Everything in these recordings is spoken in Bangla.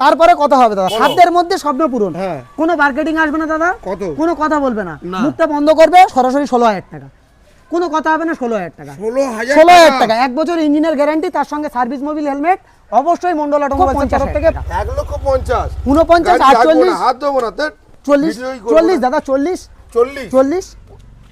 তারপরে কথা হবে দাদা। সাধ্যের মধ্যে স্বপ্ন পূরণ। হ্যাঁ। কোনো মার্কেটিং আসবে না দাদা। কত? কোনো কথা বলবে না। মুখটা বন্ধ করবে সরাসরি ষোলো হাজার টাকা। কোনো কথা হবে না ষোলো হাজার টাকা। ষোলো হাজার ষোলো হাজার টাকা। এক বছর ইঞ্জিনের গ্যারান্টি তার সঙ্গে সার্ভিস মোবিল হেলমেট অবশ্যই মন্ডল অটোমোবাইল তরফ থেকে এক লক্ষ পঞ্চাশ। উনপঞ্চাশ আটচল্লিশ। হাত দেবো না চল্লিশ চল্লিশ দাদা চল্লিশ। চল্লিশ। চল্লিশ।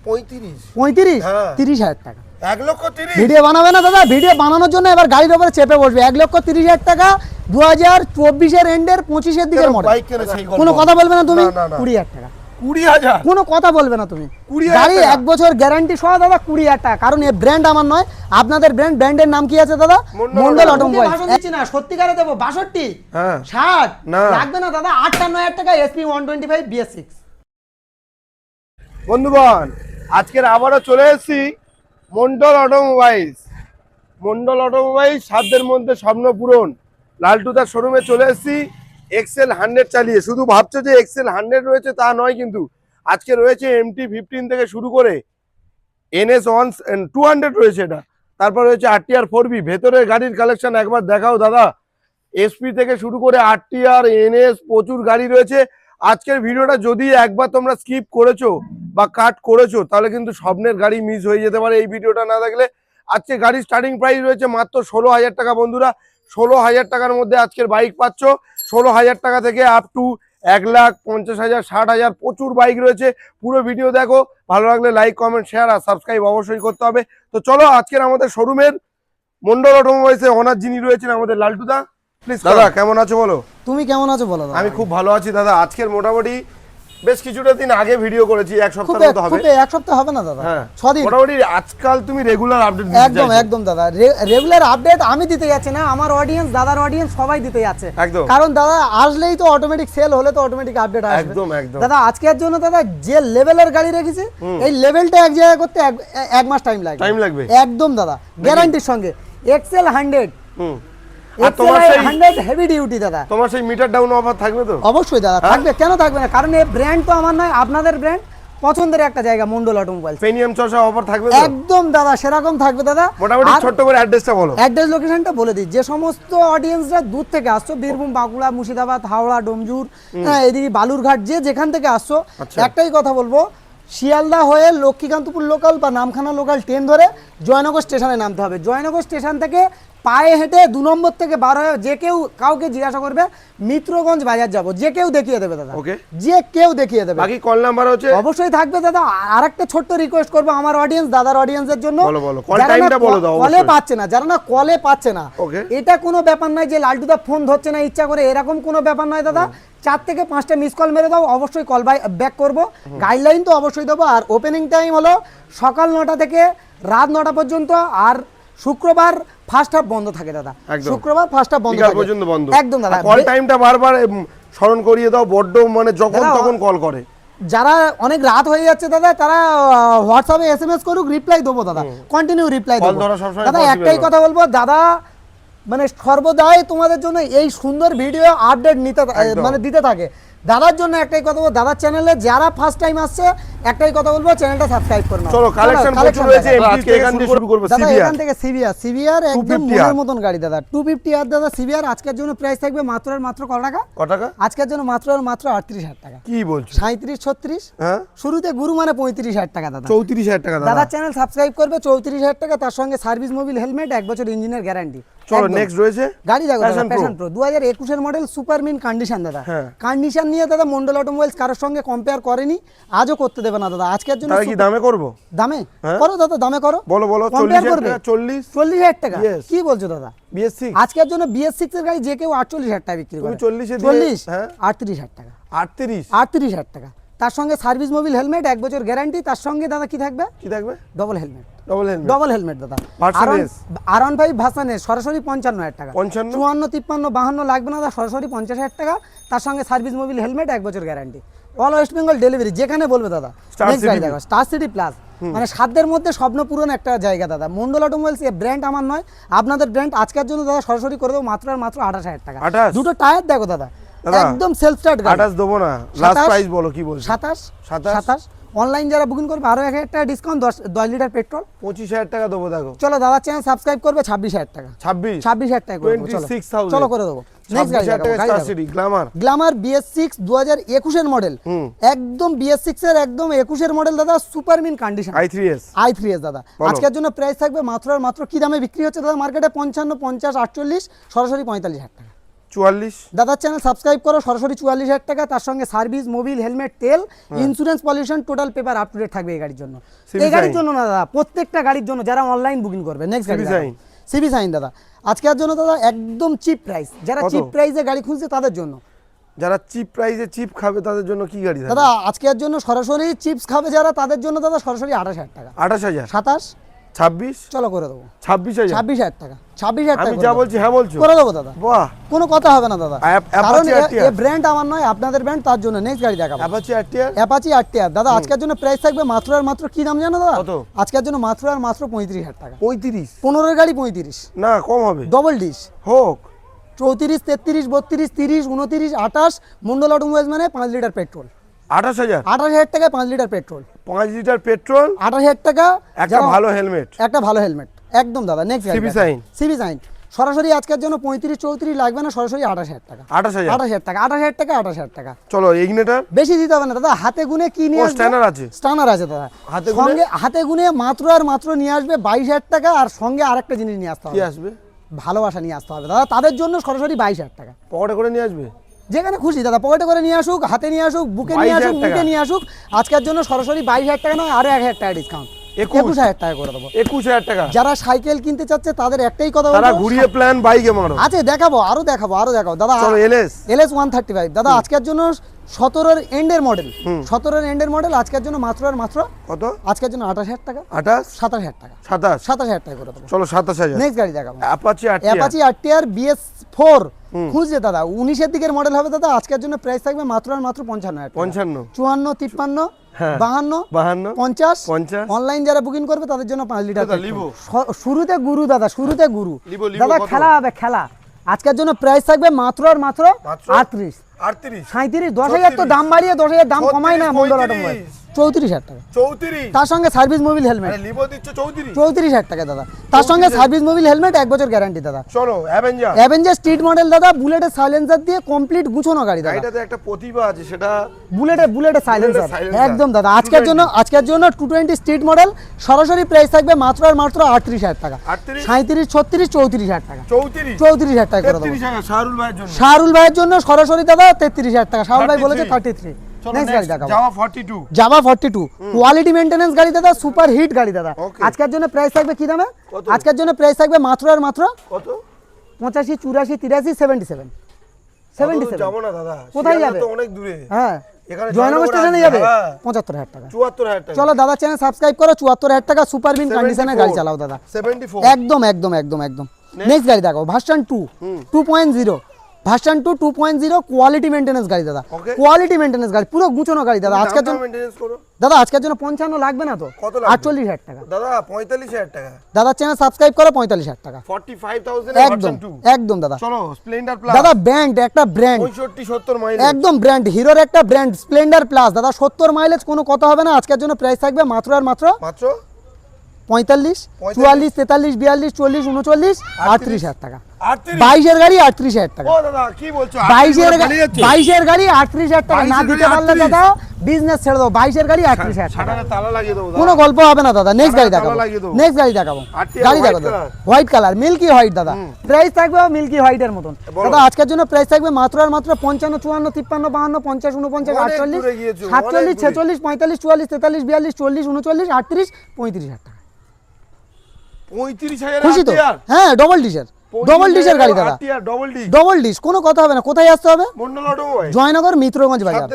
পঁয়ত্রিশ। পঁয়ত্রিশ? হ্যাঁ। তিরিশ হাজার টাকা। এক লক্ষ তিরিশ। ভিডিও বানাবে না দাদা? ভিডিও বানানোর জন্য এবার গাড়ির উপরে চেপে বসবে। এক লক্ষ তিরিশ হাজার টাকা দু হাজার চব্বিশের এন্ডের পঁচিশের দিকের মডেল বাইক কেন সেই গল্প? কোনো কথা বলবে না তুমি? না, না, না। কুড়ি হাজার টাকা। কুড়ি হাজার? কোনো কথা বলবে না তুমি। গাড়ি এক বছর গ্যারান্টি সহ দাদা কুড়ি হাজার টাকা। কারণ এই ব্র্যান্ড আমার নয়। আপনাদের ব্র্যান্ড ব্র্যান্ডের নাম কি আছে দাদা? মন্ডল মন্ডল অটোমোবাইল। অটোমোবাইল। দিচ্ছি না সত্যিকারে দেবো বাষট্টি। হ্যাঁ। ষাট। লাগবে না দাদা আটান্ন হাজার টাকা SP one twenty five BS six বন্ধুগণ আজকের আবারও চলে এসেছি মন্ডল অটোমোবাইলস। মন্ডল অটোমোবাইল সাধ্যের মধ্যে স্বপ্ন পূরণ। লালটুদার শোরুমে চলে এসেছি এক্সেল হান্ড্রেড চালিয়ে। শুধু ভাবছ যে এক্সেল হান্ড্রেড রয়েছে তা নয় কিন্তু, আজকে রয়েছে এমটি ফিফটিন থেকে শুরু করে এনএস ওয়ান টু হান্ড্রেড রয়েছে এটা। তারপর রয়েছে আরটিআর ফোর বি ভেতরের গাড়ির কালেকশন একবার দেখাও দাদা। এসপি থেকে শুরু করে আরটিআর এনএস প্রচুর গাড়ি রয়েছে। আজকের ভিডিওটা যদি একবার তোমরা স্কিপ করেছ বা কাট করেছ, তাহলে কিন্তু স্বপ্নের গাড়ি মিস হয়ে যেতে পারে এই ভিডিওটা না দেখলে। আজকে গাড়ির স্টার্টিং প্রাইস রয়েছে মাত্র ষোলো হাজার টাকা বন্ধুরা। ষোলো হাজার টাকার মধ্যে আজকের বাইক পাচ্ছ। ষোলো হাজার টাকা থেকে আপ টু এক লাখ পঞ্চাশ হাজার, ষাট হাজার প্রচুর বাইক রয়েছে। পুরো ভিডিও দেখো। ভালো লাগলে লাইক কমেন্ট শেয়ার আর সাবস্ক্রাইব অবশ্যই করতে হবে। তো চলো আজকের আমাদের শোরুমের মন্ডল অটোমোবাইলসে ওনার যিনি রয়েছেন আমাদের লালটুদা। দাদা কেমন আছো বলো? তুমি কেমন আছো বলো আমি খুব ভালো আছি দাদা। আজকের মোটামুটি বেশ কিছুটা দিন আগে ভিডিও করেছি এক মতো হবে। এক সপ্তাহ হবে না দাদা? হ্যাঁ। ছদিন মোটামুটি আজকাল তুমি রেগুলার আপডেট একদম একদম দাদা। রেগুলার আপডেট আমি দিতে যাচ্ছি না আমার অডিয়েন্স দাদার অডিয়েন্স সবাই দিতে যাচ্ছে। একদম। কারণ দাদা আসলেই তো অটোমেটিক সেল হলে তো অটোমেটিক আপডেট আসবে। একদম, একদম। দাদা আজকের জন্য দাদা যে লেভেলের গাড়ি রেখেছি এই লেভেলটা এক জায়গায় করতে এক- মাস টাইম লাগবে। Time লাগবে? একদম দাদা গ্যারান্টির সঙ্গে। এক্সেল হান্ড্রেড হুম। আর তোমার সেই হান্ড্রেড হেভি ডিউটি দাদা। তোমার সেই মিটার ডাউন অফার থাকবে তো? অবশ্যই দাদা হ্যাঁ? থাকবে। কেন থাকবে না? কারণ এই ব্র্যান্ড তো আমার নয় আপনাদের ব্র্যান্ড পছন্দের একটা জায়গা মন্ডল অটোমোবাইল পেনিয়াম চশা অফার থাকবে একদম দাদা সেরকম থাকবে দাদা। মোটামুটি আর- করে অ্যাড্রেসটা বলো। অ্যাড্রেস লোকেশনটা বলে দিই। যে সমস্ত অডিয়েন্সরা দূর থেকে আসছো বীরভূম বাঁকুড়া মুর্শিদাবাদ হাওড়া ডোমজুর হ্যাঁ এদিকে বালুরঘাট যে যেখান থেকে আসছো আচ্ছা। একটাই কথা বলব শিয়ালদা হয়ে লক্ষ্মীকান্তপুর লোকাল বা নামখানা লোকাল ট্রেন ধরে জয়নগর স্টেশনে নামতে হবে। জয়নগর স্টেশন থেকে পায়ে হেঁটে দু নম্বর থেকে বার হয়ে যে কেউ কাউকে জিজ্ঞাসা করবে মিত্রগঞ্জ বাজার যাব। যে কেউ দেখিয়ে দেবে দাদা। Okay. যে কেউ দেখিয়ে দেবে। বাকি কল নাম্বার হচ্ছে অবশ্যই থাকবে দাদা। আর একটা ছোট্ট রিকোয়েস্ট করব আমার অডিয়েন্স দাদার অডিয়েন্সের জন্য। বলো, বলো। Call যারা না time টা বলে দাও কলে পাচ্ছে না যারা না কলে পাচ্ছে না. এটা কোনো ব্যাপার নয় যে লালটুদা ফোন ধরছে না ইচ্ছা করে এরকম কোনো ব্যাপার নয় দাদা। চার থেকে পাঁচটা মিস কল মেরে দাও অবশ্যই কল বাই ব্যাক করব। গাইডলাইন তো অবশ্যই দেবো। আর ওপেনিং টাইম হলো সকাল নটা থেকে রাত নটা পর্যন্ত। আর শুক্রবার ফার্স্ট হাফ বন্ধ থাকে দাদা। শুক্রবার ফার্স্ট হাফ বন্ধ থাকে। পর্যন্ত বন্ধ। একদম দাদা। কল টাইমটা বারবার স্মরণ করিয়ে দাও বড্ড মানে যখন তখন কল করে। যারা অনেক রাত হয়ে যাচ্ছে দাদা তারা হোয়াটসঅ্যাপে এস এম এস করুক রিপ্লাই দেবো দাদা। কন্টিনিউ রিপ্লাই দেবো। দাদা একটাই কথা বলব দাদা মানে সর্বদাই তোমাদের জন্য এই সুন্দর ভিডিও আপডেট নিতে মানে দিতে থাকে। দাদার জন্য একটাই কথা বলব দাদার চ্যানেলে যারা ফার্স্ট টাইম আসছে একটাই কথা বলব চ্যানেলটা সাবস্ক্রাইব করে নাও চলো কালেকশন প্রচুর রয়েছে এমপি থেকে এখান থেকে শুরু করব দাদা সিবিআর এখান থেকে সিভিআর সিভিআর একদম মনের মতন গাড়ি দাদা। টু ফিফটি আর দাদা সিভিআর আজকের জন্য প্রাইস থাকবে মাত্র আর মাত্র কত টাকা? ক টাকা? আজকের জন্য মাত্র আর মাত্র আটত্রিশ হাজার টাকা। কি বলছো? সাঁত্রিশ ছত্রিশ? হ্যাঁ? শুরুতে গুরু মানে পঁয়ত্রিশ হাজার টাকা দাদা। চৌত্রিশ হাজার টাকা দাদা। দাদার চ্যানেল সাবস্ক্রাইব করবে চৌত্রিশ হাজার টাকা তার সঙ্গে সার্ভিস মোবিল হেলমেট এক বছর ইঞ্জিনের গ্যারান্টি চলো নেক্সট রয়েছে? গাড়ি দেখো Pro। প্যাশন প্রো দু হাজার একুশের মডেল সুপার মিন কন্ডিশন দাদা। হ্যাঁ। কন্ডিশন নিয়ে দাদা মন্ডল অটোমোবাইলস কারোর সঙ্গে কম্পেয়ার করেনি আজও করতে দেবে। না দাদা। আজকের জন্য তাহলে কি দামে করব? দামে? হ্যাঁ। করো দাদা দামে করো? বলো বলো চল্লিশ কম্পেয়ার হাজার করবে? টাকা কি বলছো দাদা? বিএস সিক্স আজকের জন্য বিএস সিক্স এর গাড়ি যে কেউ টাকা বিক্রি করে। তুমি 40 এ দিয়ে- চল্লিশ? হ্যাঁ। আটত্রিশ হাজার টাকা। আটত্রিশ? আটত্রিশ হাজার টাকা। তার সঙ্গে সার্ভিস মোবিল হেলমেট এক বছর গ্যারান্টি। তার সঙ্গে দাদা কি থাকবে? কি থাকবে? Double helmet double helmet double helmet দাদা। Version S। আর ওয়ান ফাইভ ভাসানের সরাসরি পঞ্চান্ন হাজার টাকা। 55? চুয়ান্ন তিপ্পান্ন বাহান্ন লাগবে না দাদা সরাসরি পঞ্চাশ হাজার টাকা। তার সঙ্গে সার্ভিস মোবিল হেলমেট এক বছর guarantee. All West Bengal delivery যেখানে বলবে দাদা। দেখো স্টার সিটি প্লাস মানে সাধ্যের মধ্যে স্বপ্ন পূরণ একটা জায়গা দাদা। মন্ডল অটোমোবাইলস এ ব্র্যান্ড আমার নয়। আপনাদের ব্র্যান্ড আজকের জন্য দাদা সরাসরি করে দেবো মাত্র আর মাত্র আঠাশ হাজার টাকা। দুটো টায়ার দেখো দাদা। একদম সেলফ স্টার্ট গাড়ি। আঠাশ দেবো না। লাস্ট প্রাইস বলো কি বলছো? সাতাশ? সাতাশ? সাতাশ? অনলাইন যারা বুকিং করবে আরও এক হাজার টাকা ডিসকাউন্ট দশ দশ লিটার পেট্রোল পঁচিশ হাজার টাকা দেবো দেখো। চলো দাদা চ্যানেল সাবস্ক্রাইব করবে ছাব্বিশ হাজার টাকা। ছাব্বিশ? ছাব্বিশ হাজার টাকা করে দেবো, চলো করে দেবো। নেক্সট গাড়ি গ্ল্যামার গ্ল্যামার মডেল একদম বিএস এর একদম একুশের মডেল দাদা সুপার মিন কন্ডিশন দাদা। আজকের জন্য প্রাইস থাকবে মাত্র আর মাত্র কি দামে বিক্রি হচ্ছে দাদা? মার্কেটে সরাসরি পঁয়তাল্লিশ হাজার টাকা। চুয়াল্লিশ। দাদার চ্যানেল সাবস্ক্রাইব করো সরাসরি চুয়াল্লিশ হাজার টাকা। তার সঙ্গে সার্ভিস মোবিল হেলমেট তেল insurance pollution total paper up to date থাকবে এই গাড়ির জন্য। এই গাড়ির জন্য না দাদা প্রত্যেকটা গাড়ির জন্য যারা অনলাইন বুকিং করবে। নেক্সট গাড়ি। সিবি সাইন দাদা। আজকে আর জন্য দাদা একদম চিপ প্রাইস যারা চিপ প্রাইসে গাড়ি খুঁজছে তাদের জন্য। যারা চিপ প্রাইসে চিপ খাবে তাদের জন্য কি গাড়ি দাদা? আজকে আর জন্য সরাসরি চিপস খাবে যারা তাদের জন্য দাদা সরাসরি আঠাশ হাজার টাকা। আঠাশ হাজার? সাতাশ? ছাব্বিশ? চলো করে দেবো। ছাব্বিশ হাজার। ছাব্বিশ হাজার টাকা। ছাব্বিশ হাজার টাকা যা বলছি হ্যাঁ বলছো। করে দেবো দাদা। বাহ। কোনো কথা হবে না দাদা। কারণ এ ব্র্যান্ড আমার নয় আপনাদের ব্র্যান্ড তার জন্য নেক্সট গাড়ি দেখাবো। অ্যাপাচি আরটিআর অ্যাপাচি আটটিয়ার দাদা আজকের জন্য প্রাইস থাকবে মাত্র আর মাত্র কি দাম জানো দাদা? কত? আজকের জন্য মাত্র আর মাত্র পঁয়ত্রিশ হাজার টাকা। পঁয়ত্রিশ? পনেরোর গাড়ি পঁয়ত্রিশ। না কম হবে। ডবল ডিশ হোক। চৌত্রিশ তেত্রিশ বত্রিশ তিরিশ উনত্রিশ আঠাশ মন্ডল অটোমোবাইলস মানে পাঁচ লিটার পেট্রোল। আঠাশ হাজার। আঠাশ হাজার টাকায় পাঁচ লিটার পেট্রোল। পাঁচ লিটার পেট্রোল? আঠাশ হাজার টাকা একটা ভালো হেলমেট। একটা ভালো হেলমেট। একদম দাদা next CB sign। CB shine. সরাসরি আজকের জন্য পঁয়ত্রিশ চৌত্রিশ লাগবে না সরাসরি আঠাশ হাজার টাকা। আঠাশ হাজার। আঠাশ হাজার টাকা আঠাশ হাজার টাকা আঠাশ হাজার টাকা। চলো ইগনেটার বেশি দিতে হবে না দাদা হাতে গুনে কি নিয়ে scanner আছে? স্টানার আছে দাদা। হাতে? সঙ্গে হাতে গুনে মাত্র আর মাত্র নিয়ে আসবে বাইশ হাজার টাকা আর সঙ্গে আরেকটা জিনিস নিয়ে আসতে কি আসবে? ভালোবাসা নিয়ে আসতে হবে। দাদা তাদের জন্য সরাসরি বাইশ হাজার টাকা। পকেটে করে নিয়ে আসবে? যেখানে খুশি দাদা পকেটে করে নিয়ে আসুক হাতে নিয়ে আসুক বুকে নিয়ে আসুক মুখে টাকা। নিয়ে আসুক আজকের জন্য সরাসরি বাইশ হাজার টাকা নয় আরও এক হাজার টাকা ডিসকাউন্ট একুশ। হাজার টাকা করে দেবো। একুশ হাজার টাকা। যারা সাইকেল কিনতে চাচ্ছে তাদের একটাই কথা তারা ঘুরিয়ে প্ল্যান বাইকে মারো। আছে দেখাবো আরও দেখাবো আরও দেখাবো। দাদা LS LS one thirty five দাদা আজকের জন্য সতেরোর এন্ডের মডেল সতেরোর এন্ডের মডেল আজকের জন্য মাত্র আর মাত্র কত? আজকের জন্য আঠাশ হাজার টাকা। আঠাশ? সাতাশ হাজার টাকা। সাতাশ। সাতাশ হাজার টাকা করে দেবো। চলো সাতাশ হাজার। নেক্সট গাড়ি দেখাবো। Apache Apache RTR BS four খুঁজছে দাদা উনিশের দিকের মডেল হবে দাদা আজকের জন্য প্রাইস থাকবে মাত্র আর মাত্র পঞ্চান্ন পঞ্চান্ন। চুয়ান্ন তিপ্পান্ন হ্যাঁ। বাহান্ন বাহান্ন পঞ্চাশ। পঞ্চাশ। অনলাইন যারা বুকিং করবে তাদের জন্য পাঁচ লিটার শুরুতে গুরু দাদা শুরুতে গুরু। দাদা খেলা হবে খেলা। আজকের জন্য প্রাইস থাকবে মাত্র আর মাত্র? আটত্রিশ। আটত্রিশ। সাঁত্রিশ দশ হাজার তো দাম বাড়িয়ে দশ হাজার দাম কমায় না মন্ডল। অটোমোবাইল চৌত্রিশ হাজার টাকা। চৌত্রিশ? তার সঙ্গে সার্ভিস মোবিল হেলমেট দিচ্ছ চৌত্রিশ? চৌত্রিশ হাজার টাকা দাদা। তার সঙ্গে সার্ভিস মোবিল হেলমেট এক বছর গ্যারান্টি দাদা। চলো অ্যাভেঞ্জার অ্যাভেঞ্জার স্ট্রিট মডেল দাদা বুলেটের সাইলেন্সার দিয়ে কমপ্লিট গুছানো গাড়ি দাদা। গাড়িটাতে একটা প্রতিভা আছে সেটা বুলেটে বুলেটে সাইলেন্সার একদম দাদা। আজকের জন্য আজকের জন্য টু টোয়েন্টি স্ট্রিট মডেল সরাসরি প্রাইস থাকবে মাত্র আর মাত্র আটত্রিশ হাজার টাকা। 38? সাঁত্রিশ ছত্রিশ চৌত্রিশ হাজার টাকা। চৌত্রিশ? চৌত্রিশ হাজার টাকা শাহরুল ভাইয়ের জন্য। শাহরুল ভাইয়ের জন্য সরাসরি দাদা তেত্রিশ হাজার টাকা। শাহরুল ভাই বলেছে থার্টি থ্রি যাওয়া ফর্টি টু কোয়ালিটি মেনটেন্যান্স গাড়ি দাদা সুপার হিট গাড়ি দাদা. আজকের জন্য প্রাইস থাকবে কি দামে? আজকের জন্য প্রাইস থাকবে মাত্র আর মাত্র কত? পঁচাশি চুরাশি তিরাশি সেভেন্টি সেভেন সেভেন্টি সেভেন কোথায় শিয়ালদা যাবে? অনেক দূরে। হ্যাঁ। জয়নগর জয়নগর স্টেশনে যাবে? হ্যাঁ। পঁচাত্তর হাজার টাকা। চুয়াত্তর হাজার টাকা। চলো দাদা চ্যানেল সাবস্ক্রাইব করো চুয়াত্তর হাজার টাকা সুপার বিন কন্ডিশনে গাড়ি চালাও দাদা। একদম একদম একদম একদম। নেক্সট গাড়ি দেখো version two two point zero version two two point zero quality maintenance গাড়ি দাদা। কোয়ালিটি মেনটেন্যান্স গাড়ি পুরো গুছানো গাড়ি দাদা। আজকের জন্য দাদা আজকের জন্য পঞ্চান্ন লাগবে না তো? আটচল্লিশ হাজার টাকা। দাদা পঁয়তাল্লিশ হাজার টাকা। দাদা চ্যানেল সাবস্ক্রাইব করো পঁয়তাল্লিশ হাজার টাকা। একদম একদম দাদা। চলো স্প্লেন্ডার প্লাস দাদা ব্র্যান্ড একটা ব্র্যান্ড পঁয়ষট্টি সত্তর মাইল একদম ব্র্যান্ড হিরোর একটা ব্র্যান্ড স্প্লেন্ডার প্লাস দাদা সত্তর মাইলেজ কোনো কথা হবে না। আজকের জন্য প্রাইস থাকবে মাত্র আর মাত্র মাত্র? পঁয়তাল্লিশ। চুয়াল্লিশ তেতাল্লিশ বিয়াল্লিশ চল্লিশ উনচল্লিশ আটত্রিশ হাজার টাকা। বাইশের গাড়ি আটত্রিশ হাজার টাকা। বাইশের গাড়ি আটত্রিশ হাজার টাকা। না দিতে পারলে দাদা বিজনেস ছেড়ে দেবো বাইশের গাড়ি আটত্রিশ হাজার টাকা। কোনো গল্প হবে না দাদা। নেক্সট গাড়ি দেখাবো। নেক্সট গাড়ি দেখাবো। গাড়ি white দেখো হোয়াইট কালার মিল্কি হোয়াইট দাদা। প্রাইস থাকবে মিল্কি হোয়াইটের মতন। দাদা আজকের জন্য প্রাইস থাকবে মাত্র আর মাত্র পঞ্চান্ন চুয়ান্ন তিপ্পান্ন বাহান্ন পঞ্চাশ উনপঞ্চাশ আটচল্লিশ সাতচল্লিশ ছেচল্লিশ পঁয়তাল্লিশ চুয়াল্লিশ তেতাল্লিশ বিয়াল্লিশ চল্লিশ উনচল্লিশ আটত্রিশ পঁয়ত্রিশ হাজার টাকা। পঁয়ত্রিশ হাজার খুশি তো? হ্যাঁ ডবল ডিশের ডবল ডিশের গাড়ি দাদা। ডবল ডিশ কোনো কথা হবে না। কোথায় আসতে হবে? জয়নগর মিত্রগঞ্জ বাজার।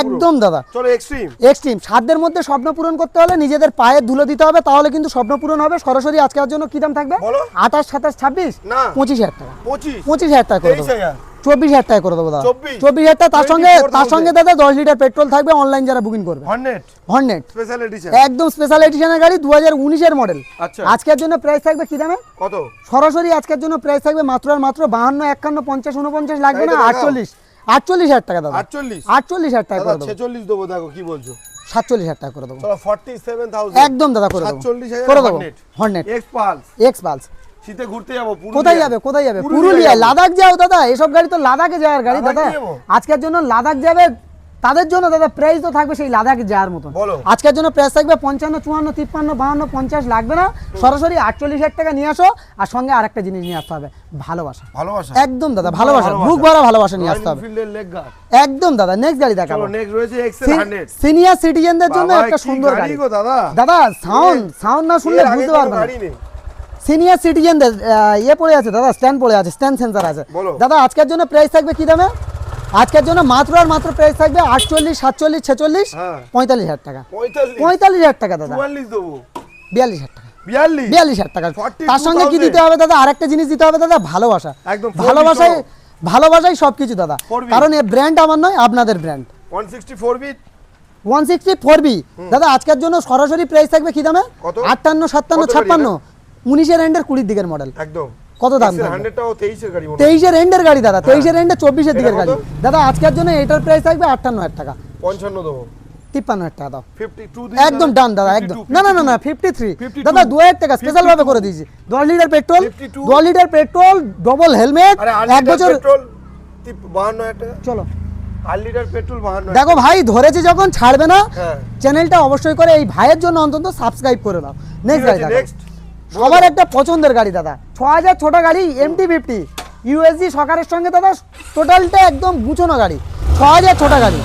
একদম দাদা। চলো এক্সট্রিম এক্সট্রিম সাধ্যের মধ্যে স্বপ্ন পূরণ করতে হলে নিজেদের পায়ের ধুলো দিতে হবে তাহলে কিন্তু স্বপ্ন পূরণ হবে। সরাসরি আজকের জন্য কি দাম থাকবে? আঠাশ সাতাশ ছাব্বিশ? পঁচিশ হাজার টাকা। পঁচিশ। হাজার টাকা চব্বিশ হাজার টাকা করে দেবো দাদা। চব্বিশ। হাজার টাকা তার সঙ্গে তার সঙ্গে দাদা দশ লিটার পেট্রোল থাকবে অনলাইন যারা বুকিং করবে। হর্নেট হর্নেট স্পেশাল এডিশন একদম স্পেশাল এডিশনের গাড়ি দু হাজার উনিশের মডেল আচ্ছা। আজকের জন্য প্রাইস থাকবে কি দামে? কত? সরাসরি আজকের জন্য প্রাইস থাকবে মাত্র আর মাত্র বাহান্ন একান্ন পঞ্চাশ উনপঞ্চাশ লাগবে না আটচল্লিশ। আটচল্লিশ হাজার টাকা দাদা। আটচল্লিশ? আটচল্লিশ হাজার টাকা ছেচল্লিশ দেবো দেখো কি বলছো। সাতচল্লিশ হাজার টাকা করে দেবো। একদম দাদা করে দেবো। করে দেবো। Hornet X pulse X pulse শীতে ঘুরতে যাব কোথায় যাবে কোথায় যাবে? লাদাখ যাও দাদা এসব গাড়ি তো লাদাখে যাওয়ার গাড়ি দাদা। আজকের জন্য লাদাখ যাবে তাদের জন্য দাদা প্রাইস তো থাকবে সেই লাদাখে যাওয়ার মতন। আজকের জন্য প্রাইস থাকবে পঞ্চান্ন চুয়ান্ন তিপ্পান্ন বাহান্ন পঞ্চাশ লাগবে না। সরাসরি আটচল্লিশ হাজার টাকা নিয়ে আসো আর সঙ্গে আরেকটা জিনিস নিয়ে আসতে হবে ভালোবাসা। ভালোবাসা? একদম দাদা ভালোবাসা বুক ভরা ভালোবাসা নিয়ে আসতে হবে। একদম দাদা নেক্সট গাড়ি দেখাবো। নেক্সট রয়েছে সিনিয়র সিটিজেনদের জন্য একটা সুন্দর গাড়ি দাদা। দাদা সাউন্ড সাউন্ড না শুনলে বুঝতে কোনো পারবেন না। সিনিয়র সিটিজেনদের ইয়ে পড়ে আছে দাদা স্ট্যান্ড পড়ে আছে স্ট্যান্ড সেন্সার আছে। দাদা আজকের জন্য প্রাইস থাকবে কি দামে? আজকের জন্য মাত্র আর মাত্র প্রাইস থাকবে আটচল্লিশ সাতচল্লিশ ছেচল্লিশ হ্যাঁ। পঁয়তাল্লিশ হাজার টাকা। পঁয়তাল্লিশ। হাজার টাকা দাদা। বিয়াল্লিশ হাজার টাকা। বিয়াল্লিশ? হাজার টাকা। তার সঙ্গে কি দিতে হবে দাদা? আরেকটা জিনিস দিতে হবে দাদা ভালোবাসা। একদম, 4B ভালোবাসায় ভালোবাসাই সবকিছু দাদা। কারণ এই ব্র্যান্ড আমার নয় আপনাদের brand one sixty four beat one sixty four B দাদা আজকের জন্য সরাসরি প্রাইস থাকবে কি দামে? আটান্ন সাতান্ন ছাপ্পান্ন। উনিশের এন্ডের কুড়ির দিকের মডেল একদম। কত দাম তেইশের হয়। এন্ডের গাড়ি দাদা তেইশের এন্ডে চব্বিশের দিকের গাড়ি। দাদা আজকের জন্য এটার প্রাইস থাকবে আটান্ন হাজার টাকা। পঞ্চান্ন দেবো। তিপ্পান্ন হাজার টাকা দাও। একদম ডান দাদা একদম। না না না না ফিফটি থ্রি দাদা দু হাজার টাকা স্পেশাল ভাবে করে দিয়েছি। দশ লিটার পেট্রোল দশ লিটার পেট্রোল ডবল হেলমেট এক বছর চলো। দেখো ভাই ধরেছে যখন ছাড়বে না। হ্যাঁ। চ্যানেলটা অবশ্যই করে এই ভাইয়ের জন্য অন্তত সাবস্ক্রাইব করে নেক্সট গাড়ি নেক্সট সবার একটা পছন্দের গাড়ি দাদা। ছ হাজার ছোট গাড়ি এমটি ফিফটি ইউএসজি সকারের সঙ্গে দাদা টোটালটা একদম গুছানো গাড়ি। ছ হাজার ছোট গাড়ি।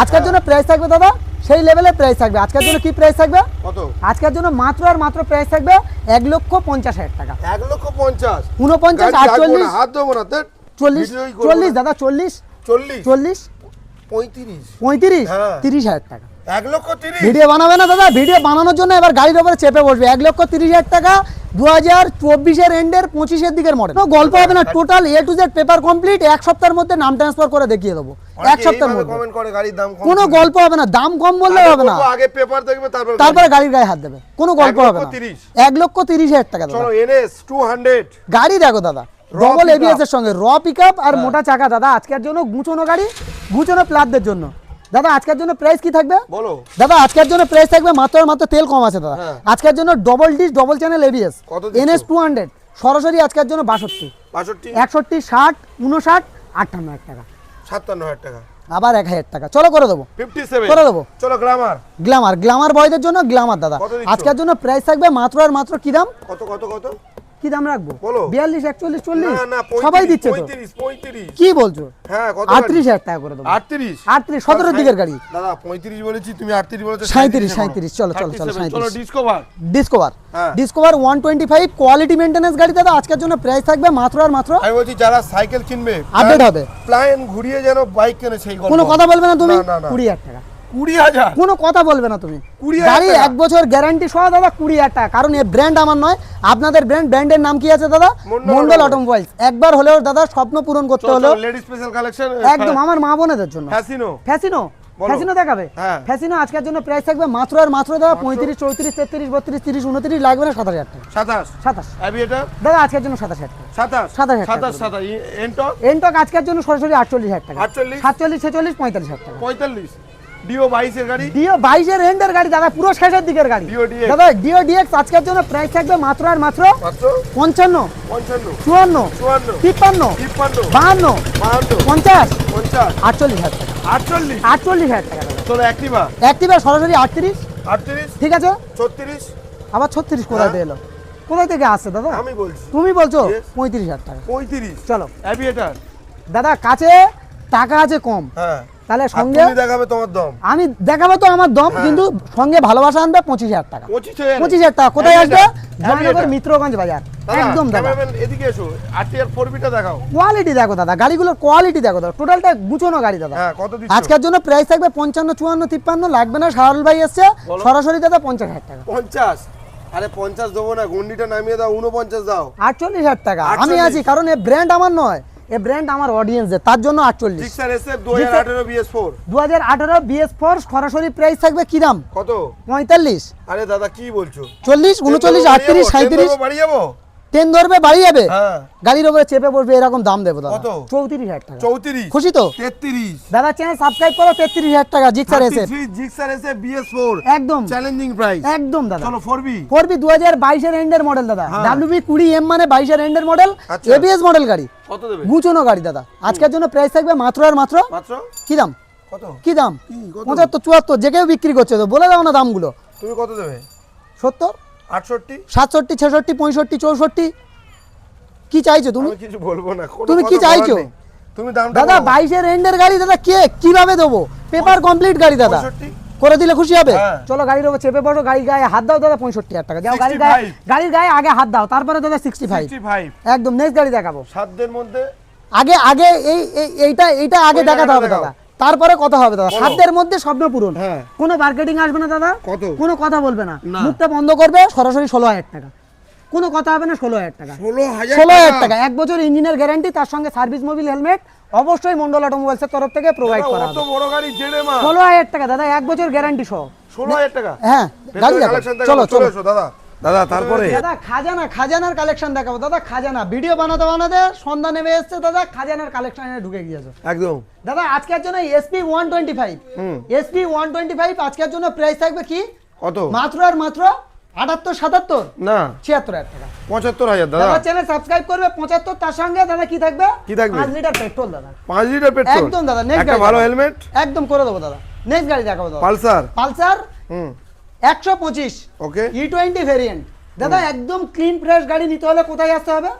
আজকের জন্য প্রাইস থাকবে দাদা সেই লেভেলের প্রাইস থাকবে। আজকের জন্য কি প্রাইস থাকবে? কত? আজকের জন্য মাত্র আর মাত্র প্রাইস থাকবে এক লক্ষ পঞ্চাশ হাজার টাকা। এক লক্ষ পঞ্চাশ? উনপঞ্চাশ আটচল্লিশ। হাত দেবো না চল্লিশ চল্লিশ দাদা চল্লিশ। চল্লিশ। চল্লিশ। পঁয়ত্রিশ। পঁয়ত্রিশ হ্যাঁ। তিরিশ হাজার টাকা। এক লক্ষ তিরিশ। ভিডিও বানাবে না দাদা ভিডিও বানানোর জন্য এবার গাড়ির উপরে চেপে বসবে। এক লক্ষ তিরিশ হাজার টাকা দু হাজার চব্বিশের এন্ডের পঁচিশের দিকের মডেল গল্প হবে না total A to Z paper complete এক সপ্তাহের মধ্যে নাম ট্রান্সফার করে দেখিয়ে দেবো। এক সপ্তাহের মধ্যে। কোনো গল্প হবে না দাম কম বললে হবে না। আগে পেপার দেখবে তারপর তারপরে গাড়ির গায়ে হাত দেবে। কোনো গল্প হবে না। এক লক্ষ তিরিশ হাজার টাকা চলো এনএস টু হান্ড্রেড গাড়ি দেখো দাদা ডবল। এবিএস এর সঙ্গে। র পিক আর মোটা চাকা। দাদা আজকের জন্য গুছানো গাড়ি গুছানো প্লাটদের জন্য। দাদা আজকের জন্য প্রাইস কি থাকবে? বলো। দাদা আজকের জন্য প্রাইস থাকবে মাত্র মাত্র তেল কম আছে দাদা। হ্যাঁ। আজকের জন্য double disc double channel ABS? NS two hundred সরাসরি আজকের জন্য বাষট্টি। বাষট্টি? একষট্টি ষাট উনষাট আটান্ন হাজার টাকা। সাতান্ন হাজার টাকা। আবার এক হাজার টাকা। চলো করে দেবো। করে দেবো। চলো গ্রামার গ্ল্যামার গ্ল্যামার বয়দের জন্য গ্ল্যামার দাদা। আজকের জন্য প্রাইস থাকবে মাত্র আর মাত্র কি দাম? কত কত কত? কি দাম রাখব? বলো। বিয়াল্লিশ একচল্লিশ চল্লিশ? সবাই দিচ্ছে তো। কি বলছো? হ্যাঁ আটত্রিশ হাজার টাকা করে দেবো। আটত্রিশ। আটত্রিশ সতেরো দিকের গাড়ি। দাদা পঁয়ত্রিশ বলেছি তুমি আটত্রিশ বলেছ সাঁইত্রিশ, 37 সাঁইত্রিশ, চলো, চলো, চলো, 37, চলো ডিসকভার ডিসকভার হ্যাঁ। Discover one twenty five quality maintenance গাড়ি দাদা আজকের জন্য প্রাইস থাকবে মাত্র আর মাত্র আমি বলছি যারা সাইকেল কিনবে Update হবে। প্ল্যান ঘুরিয়ে যেন বাইক কেনে সেই কোনো কথা বলবে না তুমি। কুড়ি হাজার টাকা। কুড়ি হাজার? কোনো কথা বলবে না তুমি। গাড়ি এক বছর গ্যারান্টি সহ দাদা কুড়ি হাজার টাকা। কারণ এই ব্র্যান্ড আমার নয় আপনাদের ব্র্যান্ড ব্র্যান্ডের নাম কি আছে দাদা? মন্ডল। অটোমোবাইলস একবার হলেও দাদা স্বপ্ন পূরণ করতে হলো লেডিস স্পেশাল কালেকশন একদম আমার মা বোনেদের জন্য। ফ্যাসিনো ফ্যাসিনো ফ্যাসিনো দেখাবে? হ্যাঁ। ফ্যাসিনো আজকের জন্য প্রাইস থাকবে মাত্র আর মাত্র দাদা পঁয়ত্রিশ চৌত্রিশ তেত্রিশ বত্রিশ তিরিশ উনত্রিশ লাগবে না সাতাশ হাজার টাকা। সাতাশ। সাতাশ। দাদা আজকের জন্য সাতাশ হাজার টাকা। সাতাশ। সাতাশ সাতাশ সাতাশ। এন্টক এনটক আজকের জন্য সরাসরি আটচল্লিশ হাজার টাকা। 48? সাতচল্লিশ ছেচল্লিশ পঁয়তাল্লিশ হাজার টাকা। পঁয়তাল্লিশ। ডিও বাইশের গাড়ি? ডিও এন্ডের গাড়ি দাদা পুরো শেষের দিকের গাড়ি। দাদা ডিও ডিএক্স আজকের জন্য প্রাইস থাকবে মাত্র আর মাত্র হাজার টাকা। হাজার টাকা চলো অ্যাক্টিভা। অ্যাক্টিভা সরাসরি আটত্রিশ। আটত্রিশ। ঠিক আছে? ছত্রিশ। আবার ছত্রিশ কোথায় হ্যাঁ। এলো? কোথায় থেকে আসছে দাদা? আমি বলছি। তুমি বলছো Yes. পঁয়ত্রিশ হাজার টাকা। পঁয়ত্রিশ। চলো। অ্যাভিয়েটার দাদা কাছে টাকা আছে কম। হ্যাঁ। তাহলে সঙ্গে দেখাবে তোমার দম। আমি দেখাবো তো আমার দম হ্যাঁ। কিন্তু সঙ্গে ভালোবাসা আনবে পঁচিশ হাজার টাকা। পঁচিশ হাজার। টাকা। কোথায় আসবে? Aviator, জয়নগর মিত্রগঞ্জ বাজার। একদম দাদা। এদিকে এসো। আরটিআর ফোর বিটা দেখাও। কোয়ালিটি দেখো দাদা। গাড়িগুলোর কোয়ালিটি দেখো দাদা। টোটালটা গুছানো গাড়ি দাদা। হ্যাঁ কত দিচ্ছ? আজকের জন্য প্রাইস থাকবে পঞ্চান্ন চুয়ান্ন তিপ্পান্ন। লাগবে না শাহরুল ভাই এসছে। সরাসরি দাদা পঞ্চাশ হাজার টাকা। পঞ্চাশ? আরে পঞ্চাশ দেবো না গন্ডিটা নামিয়ে দাও উনপঞ্চাশ দাও। আটচল্লিশ হাজার টাকা। আমি আছি কারণ এ ব্র্যান্ড আমার নয়। এ ব্র্যান্ড আমার অডিয়েন্সের তার জন্য আটচল্লিশ। জিক্সার এসএফ দু হাজার আঠেরো বিএস ফোর দু হাজার আঠারো বিএস ফোর সরাসরি প্রাইস থাকবে কি দাম? কত? পঁয়তাল্লিশ। আরে দাদা কি বলছো? চল্লিশ উনচল্লিশ আটত্রিশ? সাঁত্রিশ বাড়ি যাব ট্রেন ধরবে বাড়ি যাবে। হ্যাঁ। গাড়ির উপরে চেপে বসবে এরকম দাম দেবো দাদা। চৌত্রিশ হাজার টাকা। চৌত্রিশ? খুশি তো? তেত্রিশ। দাদা চ্যানেল সাবস্ক্রাইব করো তেত্রিশ হাজার টাকা জিক্সার এসে জিক্সার এসে বিএস ফোর একদম। চ্যালেঞ্জিং প্রাইস একদম দাদা। চলো ফোর বি ফোর বি দু হাজার বাইশের এন্ডের মডেল দাদা। হ্যাঁ। ডাব্লিউবি কুড়ি এম মানে বাইশের এন্ডের মডেল। এবিএস মডেল গাড়ি। কত দেবে? গুছনো গাড়ি দাদা। আজকের জন্য প্রাইস থাকবে মাত্র আর মাত্র মাত্র? কি দাম? কত? কি দাম? পঁচাত্তর চুয়াত্তর যে কেউ বিক্রি করছে তো বলে দাও না দামগুলো। তুমি কত দেবে? সত্তর? আটষট্টি? সাতষট্টি ছেষট্টি পঁয়ষট্টি চৌষট্টি? কি চাইছো তুমি? কিছু বলব না তুমি কি চাইছো? তুমি দাদা বাইশের এন্ডের গাড়ি দাদা কে? কীভাবে দেবো? পেপার কমপ্লিট গাড়ি দাদা। করে দিলে খুশি হবে? হ্যাঁ। চলো গাড়ির ওপর চেপে বসো গাড়ির গায়ে হাত দাও দাদা পঁয়ষট্টি হাজার টাকা। যাও গাড়ির গায়ে গাড়ির গায়ে আগে হাত দাও তারপরে দাদা সিক্সটি ফাইভ একদম নেক্সট গাড়ি দেখাবো। সাতদের মধ্যে? আগে আগে এই এই- এইটা এইটা আগে দেখাতে হবে দাদা। তারপরে কথা হবে দাদা। সাধ্যের মধ্যে স্বপ্ন পূরণ। হ্যাঁ। কোনো মার্কেটিং আসবে না দাদা। কত? কোনো কথা বলবে না। মুখটা বন্ধ করবে সরাসরি ষোলো হাজার টাকা। কোনো কথা হবে না ষোলো হাজার টাকা। ষোলো হাজার টাকা। এক বছর ইঞ্জিনের গ্যারান্টি তার সঙ্গে সার্ভিস মোবিল হেলমেট অবশ্যই মন্ডল অটোমোবাইলসের তরফ থেকে প্রোভাইড করা হবে। বড় গাড়ি জেড়ে মা। ষোলো হাজার টাকা দাদা এক বছর গ্যারান্টি সহ। ষোলো হাজার টাকা। হ্যাঁ গাড়ি চলো চলো দাদা। দাদা তারপরে? দাদা খাজানা খাজানার কালেকশন দেখাবো। দাদা খাজানা। ভিডিও বানাতে বানাতে সন্ধ্যা নেমে এসছে দাদা খাজানার কালেকশনে ঢুকে গিয়েছে। একদম। দাদা আজকের জন্য SP one twenty five SP one twenty five আজকের জন্য প্রাইস থাকবে কি? কত? মাত্র আর মাত্র আটাত্তর সাতাত্তর? না। ছিয়াত্তর হাজার টাকা। পঁচাত্তর হাজার দাদা। চ্যানেল সাবস্ক্রাইব করবে পঁচাত্তর তার সঙ্গে দাদা কি থাকবে? কি থাকবে? পাঁচ লিটার পেট্রোল দাদা। পাঁচ লিটার পেট্রোল একদম দাদা নেক্সট ভালো হেলমেট একদম করে দেবো দাদা। নেক্সট গাড়ি দেখাবো দাদা। পালসার? পালসার? হুম। একশো পঁচিশ। ওকে। ই টোয়েন্টি ভেরিয়েন্ট দাদা একদম ক্লিন ফ্রেশ গাড়ি নিতে হলে কোথায় আসতে হবে?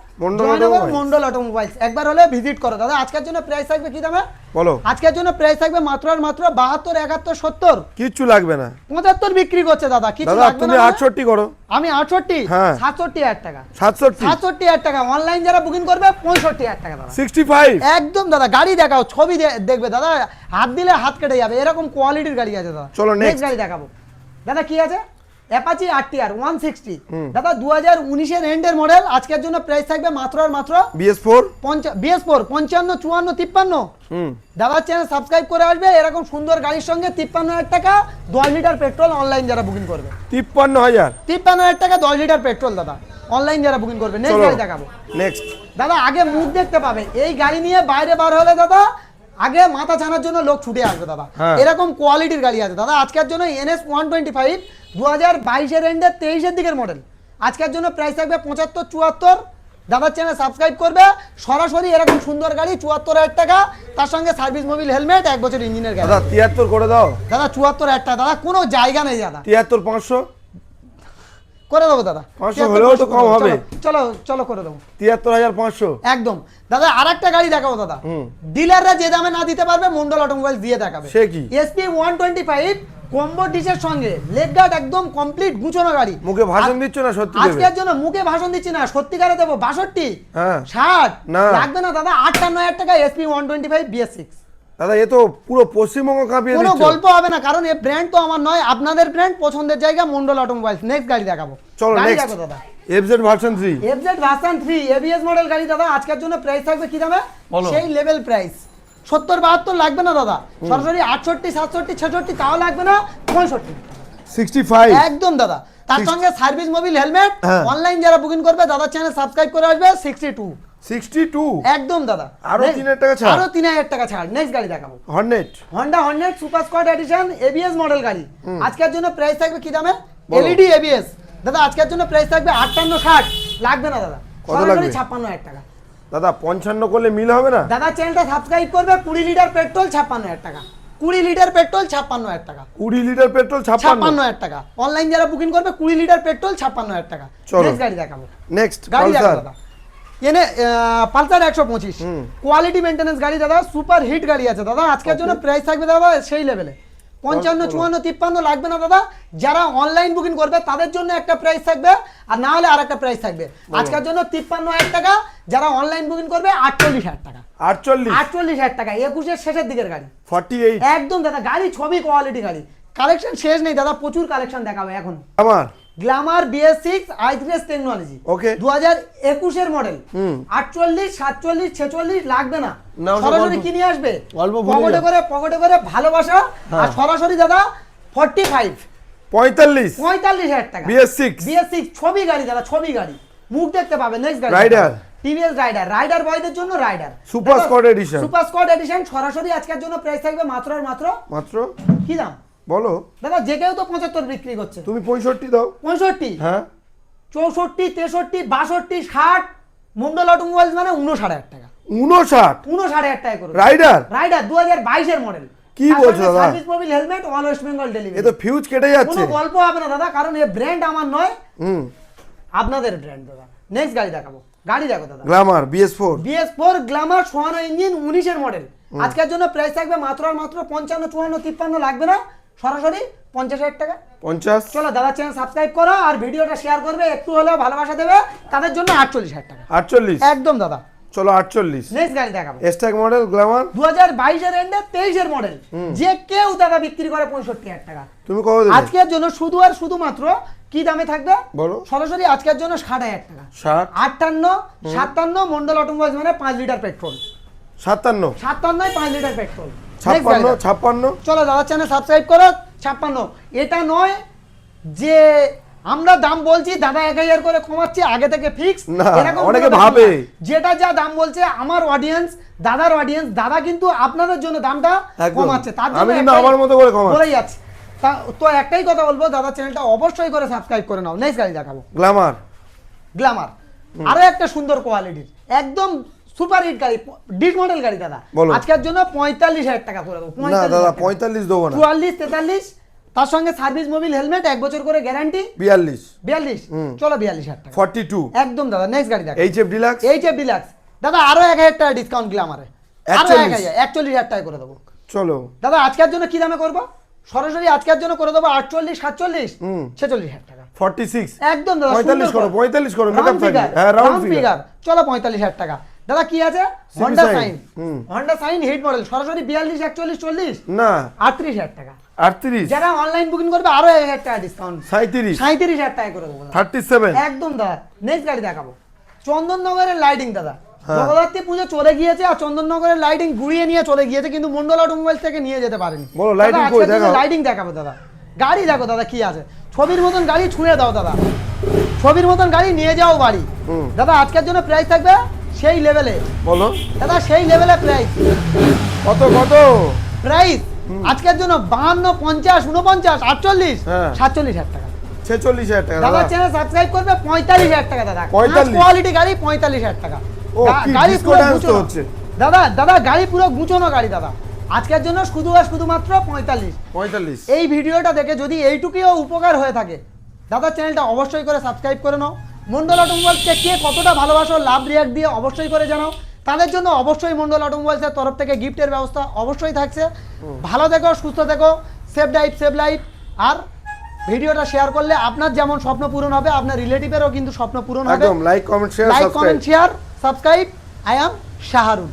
মন্ডল অটোমোবাইলস একবার হলে ভিজিট করো। দাদা আজকের জন্য প্রাইস থাকবে কি দামে বলো। আজকের জন্য প্রাইস থাকবে মাত্র আর মাত্র বাহাত্তর একাত্তর সত্তর। কিচ্ছু লাগবে না। পঁচাত্তর বিক্রি করছে দাদা কিছু লাগবে না? আটষট্টি করো। আমি আটষট্টি? হ্যাঁ। সাতষট্টি হাজার টাকা। সাতষট্টি। সাতষট্টি হাজার টাকা। অনলাইন যারা বুকিং করবে পঁয়ষট্টি হাজার টাকা দাদা। সিক্সটি ফাইভ একদম দাদা গাড়ি দেখাও ছবি দেখবে দাদা। হাত দিলে হাত কেটে যাবে। এরকম কোয়ালিটির গাড়ি আছে দাদা। চলো, নেক্সট গাড়ি দেখাবো। দাদা কি আছে? অ্যাপাচি আরটিআর ওয়ান সিক্সটি দাদা দু হাজার উনিশের এন্ডের মডেল আজকের জন্য প্রাইস থাকবে মাত্র আর মাত্র বিএস ফোর বিএস ফোর পঞ্চান্ন চুয়ান্ন তিপ্পান্ন। হুম। দাদার চ্যানেল সাবস্ক্রাইব করে আসবে এরকম সুন্দর গাড়ির সঙ্গে তিপ্পান্ন হাজার টাকা দশ লিটার পেট্রোল অনলাইন যারা বুকিং করবে। তিপ্পান্ন হাজার। তিপ্পান্ন হাজার টাকা দশ লিটার পেট্রোল দাদা অনলাইন যারা বুকিং করবে। নেক্সট গাড়ি দেখাবো। নেক্সট দাদা আগে মুখ দেখতে পাবে এই গাড়ি নিয়ে বাইরে বার হলে দাদা আগে মাথা ছানার জন্য লোক ছুটে আসবে দাদা। হ্যাঁ। এরকম কোয়ালিটির গাড়ি আছে দাদা। আজকের জন্য এনএস ওয়ান টোয়েন্টি ফাইভ দু হাজার বাইশের এন্ডের তেইশের দিকের মডেল আজকের জন্য প্রাইস থাকবে পঁচাত্তর চুয়াত্তর। দাদার চ্যানেল সাবস্ক্রাইব করবে। সরাসরি এরকম সুন্দর গাড়ি চুয়াত্তর হাজার টাকা। তার সঙ্গে সার্ভিস মোবিল হেলমেট এক বছর ইঞ্জিনের গাড়ি দাদা তিয়াত্তর করে দাও। দাদা চুয়াত্তর হাজার টাকা। দাদা কোনো জায়গা নেই দাদা। তিয়াত্তর পাঁচশো? করে দেবো দাদা। 500 হলেও তো কম হবে। চলো চলো করে দেবো। তিয়াত্তর হাজার পাঁচশো। একদম। দাদা আর একটা গাড়ি দেখাবো দাদা। ডিলাররা যে দামে না দিতে পারবে মন্ডল অটোমোবাইল দিয়ে দেখাবে। সে কি? SP one twenty five combo ডিসের সঙ্গে। লেগ গার্ড একদম কমপ্লিট গুছানো গাড়ি। মুখে ভাষণ দিচ্ছ না সত্যি আজকের জন্য মুখে ভাষণ দিচ্ছি না সত্যিকারে দেবো। বাষট্টি হ্যাঁ। ষাট না। লাগবে না দাদা আটান্ন হাজার টাকা SP one twenty five BS six দাদা এ তো পুরো পশ্চিমবঙ্গ কাঁপিয়ে কোনো গল্প হবে না কারণ এই ব্র্যান্ড তো আমার নয় আপনাদের ব্র্যান্ড পছন্দের জায়গা মন্ডল অটোমোবাইলস নেক্সট গাড়ি দেখাবো। চলো নেক্সট দাদা। FZ version three FZ version three ABS model গাড়ি দাদা আজকের জন্য প্রাইস থাকবে কি দামে? বলো। সেই লেভেল প্রাইস সত্তর বাহাত্তর লাগবে না দাদা? সরাসরি আটষট্টি সাতষট্টি ছেষট্টি তাও লাগবে না পঁয়ষট্টি। সিক্সটি ফাইভ একদম দাদা। তার সঙ্গে সার্ভিস মোবিল হেলমেট। অনলাইন যারা বুকিং করবে দাদার চ্যানেল সাবস্ক্রাইব করে আসবে সিক্সটি টু একদম দাদা। আরও Next- 3000 টাকা ছাড়। আরও তিন হাজার টাকা ছাড়। নেক্সট গাড়ি দেখাবো। Hornet Honda Hornet super squad edition ABS model গাড়ি। আজকের জন্য প্রাইস থাকবে কি দামে? এলইডি এবিএস দাদা আজকের জন্য প্রাইস থাকবে আটান্ন ষাট। লাগবে না দাদা। কত লাগবে? ছাপ্পান্ন হাজার টাকা। দাদা পঞ্চান্ন করলে মিল হবে না? দাদা চ্যানেলটা সাবস্ক্রাইব করবে কুড়ি লিটার পেট্রোল ছাপ্পান্ন হাজার টাকা। কুড়ি লিটার পেট্রোল ছাপ্পান্ন হাজার টাকা। কুড়ি লিটার পেট্রোল ছাপ্পান্ন? হাজার টাকা। অনলাইন যারা বুকিং করবে কুড়ি লিটার পেট্রোল ছাপ্পান্ন হাজার টাকা। নেক্সট গাড়ি দেখাবো। নেক্সট গাড়ি দেখো পালসার দাদা। এনে পালসার একশো পঁচিশ। কোয়ালিটি মেনটেন্স গাড়ি দাদা সুপার হিট গাড়ি আছে দাদা। আজকের জন্য প্রাইস থাকবে দাদা সেই লেভেলে পঞ্চান্ন চুয়ান্ন তিপ্পান্ন লাগবে না দাদা। যারা অনলাইন বুকিং করবে তাদের জন্য একটা প্রাইস থাকবে আর না হলে আর একটা প্রাইস থাকবে আজকের জন্য তিপ্পান্ন হাজার টাকা। যারা অনলাইন বুকিং করবে আটচল্লিশ হাজার টাকা। আটচল্লিশ? আটচল্লিশ হাজার টাকা একুশের শেষের দিকের গাড়ি। ফর্টি এইট একদম দাদা গাড়ি ছবি কোয়ালিটি গাড়ি। কালেকশন শেষ নেই দাদা প্রচুর কালেকশন দেখাবে এখন। আমার? Glamour BS six I three S technology okay দু হাজার একুশের মডেল আটচল্লিশ সাতচল্লিশ ছেচল্লিশ লাগবে না। সরাসরি কিনে আসবে? অল্প পকেটে করে পকেটে করে ভালোবাসা। আর হ্যাঁ। সরাসরি দাদা ফর্টি ফাইভ পঁয়তাল্লিশ। পঁয়তাল্লিশ হাজার টাকা। বিএস সিক্স বিএস সিক্স ছবি গাড়ি দাদা ছবি গাড়ি। মুখ দেখতে পাবে নেক্সট গাড়ি Rider। টিভিএস রাইডার রাইডার বয়দের জন্য Raider Super Squad edition। Super squad edition সরাসরি আজকের জন্য প্রাইস থাকবে মাত্র আর মাত্র মাত্র? কি দাম? বলো। দাদা যে কেউ তো পঁচাত্তর বিক্রি করছে। তুমি পঁয়ষট্টি দাও। পঁয়ষট্টি? হ্যাঁ। চৌষট্টি তেষট্টি বাষট্টি ষাট মন্ডল অটোমোবাইলস মানে উনষাট হাজার টাকা। উনষাট উনষাট হাজার টাকা করে রাইডার? রাইডার দু হাজার বাইশের মডেল। কি বলছো দাদা? Service mobil helmet all West Bengal এ ডেলিভারি তো ফিউজ কেটে যাচ্ছে। কোনো গল্প হবে না দাদা কারণ এই ব্র্যান্ড আমার নয়। হুম। আপনাদের ব্র্যান্ড দাদা। নেক্সট গাড়ি দেখাবো। গাড়ি দেখো দাদা। Glamour BS four BS four Glamour সোয়ানো engine উনিশের মডেল আজকের জন্য প্রাইস থাকবে মাত্র আর মাত্র পঞ্চান্ন চুয়ান্ন তিপ্পান্ন লাগবে না। সরাসরি পঞ্চাশ হাজার টাকা। পঞ্চাশ। চলো দাদা চ্যানেল সাবস্ক্রাইব করো আর ভিডিওটা শেয়ার করবে একটু হলেও ভালোবাসা দেবে তাদের জন্য আটচল্লিশ হাজার টাকা। আটচল্লিশ। একদম দাদা। চলো আটচল্লিশ। নেক্সট গাড়ি দেখাবো। এসট্যাক মডেল গ্লামার দু হাজার বাইশের এন্ডে তেইশের মডেল যে কেউ দাদা বিক্রি করে পঁয়ষট্টি হাজার টাকা। তুমি কত আজকের জন্য শুধু আর শুধুমাত্র কি দামে থাকবে? বলো। সরাসরি আজকের জন্য ষাট হাজার টাকা। ষাট। আটান্ন সাতান্ন মন্ডল অটোমোবাইলস মানে পাঁচ লিটার পেট্রোল। সাতান্ন। সাতান্নয় পাঁচ লিটার পেট্রোল। ছাপ্পান্ন ছাপ্পান্ন। চলো দাদা চ্যানেল সাবস্ক্রাইব করো ছাপ্পান্ন। এটা নয় যে আমরা দাম বলছি দাদা এক হাজার করে কমাচ্ছি আগে থেকে ফিক্স অনেকে ভাবে। যেটা যা দাম বলছে আমার অডিয়েন্স দাদার অডিয়েন্স দাদা কিন্তু আপনাদের জন্য দামটা কমাচ্ছে। তার জন্য আমার মতো করে কমাচ্ছি। বলেই যাচ্ছে। তা- তো একটাই কথা বলব দাদা চ্যানেলটা অবশ্যই করে সাবস্ক্রাইব করে নাও। নেক্সট গাড়ি দেখাবো। গ্লামার গ্ল্যামার আরও একটা সুন্দর কোয়ালিটির একদম সুপার হিট গাড়ি ডিট মডেল গাড়ি দাদা। আজকের জন্য পঁয়তাল্লিশ হাজার টাকা করে দেবো না দাদা পঁয়তাল্লিশ দেবো না। চুয়াল্লিশ তেতাল্লিশ তার সঙ্গে সার্ভিস মোবিল হেলমেট এক বছর করে গ্যারান্টি বিয়াল্লিশ। বিয়াল্লিশ। চলো বিয়াল্লিশ হাজার টাকা। ফর্টি টু একদম দাদা নেক্সট গাড়ি দেখো। H F Deluxe H F Deluxe দাদা আরও এক হাজার টাকা ডিসকাউন্ট গ্ল্যামারে আরও এক হাজার একচল্লিশ হাজার টাকা করে দেবো। চলো। দাদা আজকের জন্য কি দামে করব? সরাসরি আজকের জন্য করে দেবো আটচল্লিশ সাতচল্লিশ ছেচল্লিশ হাজার টাকা। ফর্টি সিক্স একদম দাদা পঁয়তাল্লিশ করো, পঁয়তাল্লিশ করো, makeup হ্যাঁ, figure। চলো পঁয়তাল্লিশ হাজার টাকা। দাদা কি আছে? Honda Shine Honda Shine hit model সরাসরি বিয়াল্লিশ একচল্লিশ চল্লিশ? না। আটত্রিশ হাজার টাকা। আটত্রিশ। যারা অনলাইন বুকিং করবে আরও এক হাজার টাকা ডিসকাউন্ট সাঁত্রিশ সাঁত্রিশ হাজার টাকা করে দেবো। Thirty seven. একদম দাদা। নেক্সট গাড়ি দেখাবো। চন্দননগরের লাইটিং দাদা। হ্যাঁ। জগদ্ধাত্রী পুজো চলে গিয়েছে আর চন্দননগরের লাইটিং ঘুরিয়ে নিয়ে চলে গিয়েছে কিন্তু মন্ডল অটোমোবাইল থেকে নিয়ে যেতে পারেনি। বলো, lighting কই? দেখাও। লাইটিং দেখাবো দাদা। গাড়ি দেখো দাদা কি আছে। ছবির মতন গাড়ি ছুঁড়ে দাও দাদা। ছবির মতন গাড়ি নিয়ে যাও বাড়ি। দাদা আজকের জন্য প্রাইস থাকবে সেই লেভেলে বলো। দাদা সেই লেভেলে প্রাইস কত কত? প্রাইস আজকের জন্য বাহান্ন পঞ্চাশ উনপঞ্চাশ আটচল্লিশ হ্যাঁ। সাতচল্লিশ হাজার টাকা। ছেচল্লিশ হাজার টাকা দাদা চ্যানেল সাবস্ক্রাইব করবে পঁয়তাল্লিশ হাজার টাকা দাদা। 45 কোয়ালিটি গাড়ি পঁয়তাল্লিশ হাজার টাকা। গাড়ি পুরো হচ্ছে। দাদা দাদা গাড়ি পুরো গুছোনো গাড়ি দাদা। আজকের জন্য শুধু আর শুধুমাত্র পঁয়তাল্লিশ। পঁয়তাল্লিশ। এই ভিডিওটা দেখে যদি এইটুকুও উপকার হয়ে থাকে দাদা চ্যানেলটা অবশ্যই করে সাবস্ক্রাইব করে নাও। মন্ডল অটোমোবাইলসকে কে কতটা ভালোবাসো লাভ রিয়াক্ট দিয়ে অবশ্যই করে জানাও। তাদের জন্য অবশ্যই মন্ডল অটোমোবাইলসের তরফ থেকে গিফটের ব্যবস্থা অবশ্যই থাকছে। ভালো থেকো সুস্থ থেকো সেফ লাইফ সেভ লাইফ আর ভিডিওটা শেয়ার করলে আপনার যেমন স্বপ্ন পূরণ হবে আপনার রিলেটিভেরও কিন্তু স্বপ্ন পূরণ হবে। একদম like comment share like subscribe comment share subscribe I am Shahrun